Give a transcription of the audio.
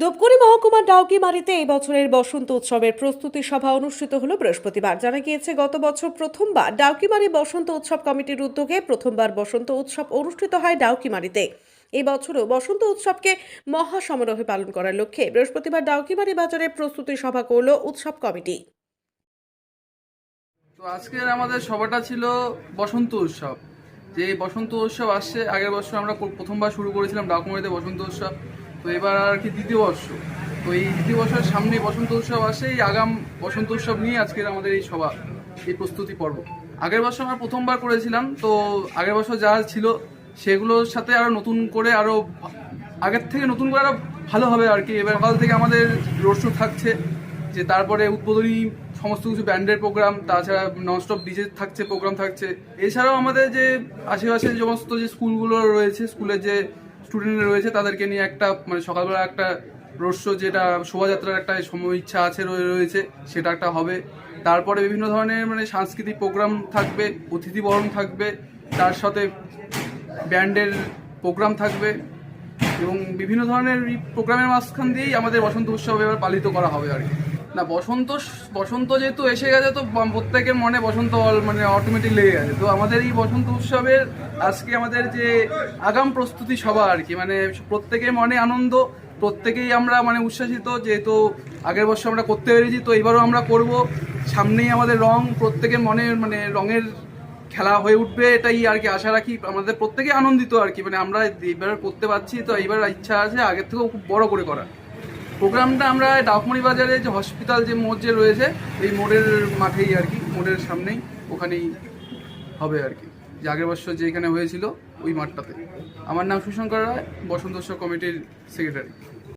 ধূপগুড়ি মহকুমার ডাউকিমারিতে এই বছরের বসন্ত উৎসবের প্রস্তুতি সভা অনুষ্ঠিত হলো বৃহস্পতিবার। জানা গিয়েছে, গত বছর প্রথমবার ডাউকিমারি বসন্ত উৎসব কমিটির উদ্যোগে প্রথমবার বসন্ত উৎসব অনুষ্ঠিত হয় ডাউকিমারিতে। বছরও বসন্ত উৎসবকে মহা সমারোহে পালন করার লক্ষ্যে বৃহস্পতিবার ডাউকিমারি বাজারে প্রস্তুতি সভা করল উৎসব কমিটি। তো আজকের আমাদের সভাটা ছিল বসন্ত উৎসব। যে বসন্ত উৎসব আসছে, আগের বছর আমরা প্রথমবার শুরু করেছিলাম ডাকুমারিতে বসন্ত উৎসব। তো এবার আর কি দ্বিতীয় বর্ষ। তো এই দ্বিতীয় বছরের সামনে বসন্ত উৎসব আসে, এই আগাম বসন্ত উৎসব নিয়ে আজকের আমাদের এই সভা, এই প্রস্তুতি পর্ব। আগের বছর আমরা প্রথমবার করেছিলাম, তো আগের বছর যা ছিল সেগুলোর সাথে আরও নতুন করে আরও ভা- আগের থেকে নতুন করে আরও ভালো হবে আর কি। এবার সকাল থেকে আমাদের রোড শো থাকছে, যে তারপরে উদ্বোধনী সমস্ত কিছু ব্যান্ডের প্রোগ্রাম তাছাড়া ননস্টপ ডিজে থাকছে প্রোগ্রাম থাকছে। এছাড়াও আমাদের যে আশেপাশে যে সমস্ত যে স্কুলগুলো রয়েছে, স্কুলের যে স্টুডেন্ট রয়েছে, তাদেরকে নিয়ে একটা মানে সকালবেলা একটা শো যেটা শোভাযাত্রার একটা সময় ইচ্ছা আছে রয়ে- রয়েছে, সেটা একটা হবে। তারপরে বিভিন্ন ধরনের মানে সাংস্কৃতিক প্রোগ্রাম থাকবে, অতিথি বরণ থাকবে, তার সাথে ব্যান্ডের প্রোগ্রাম থাকবে এবং বিভিন্ন ধরনের প্রোগ্রামের মাঝখান দিয়েই আমাদের বসন্ত উৎসব এবার পালিত করা হবে আর কি। না, বসন্ত বসন্ত যেহেতু এসে গেছে, তো প্রত্যেকের মনে বসন্ত মানে অটোমেটিক লেগে গেছে। তো আমাদের এই বসন্ত উৎসবের আজকে আমাদের যে আগাম প্রস্তুতি সভা আর কি মানে প্রত্যেকের মনে আনন্দ, প্রত্যেকেই আমরা মানে উচ্ছ্বাসিত, যেহেতু আগের বছর আমরা করতে পেরেছি, তো এবারও আমরা করব। সামনেই আমাদের রং, প্রত্যেকের মনে মানে রঙের খেলা হয়ে উঠবে, এটাই আর কি আশা রাখি। আমাদের প্রত্যেকে আনন্দিত আর কি মানে আমরা এবার করতে পারছি, তো এইবার ইচ্ছা আছে আগের থেকেও খুব বড় করে করা প্রোগ্রামটা আমরা ডাকমণি বাজারে যে হসপিটাল যে মোড় যে রয়েছে, এই মোড়ের মাঠেই আর কি, মোড়ের সামনেই, ওখানেই হবে আর কি। যে আগের বছর যেখানে হয়েছিল, ওই মাঠটাতে। আমার নাম সুশঙ্কর রায়, বসন্ত কমিটির সেক্রেটারি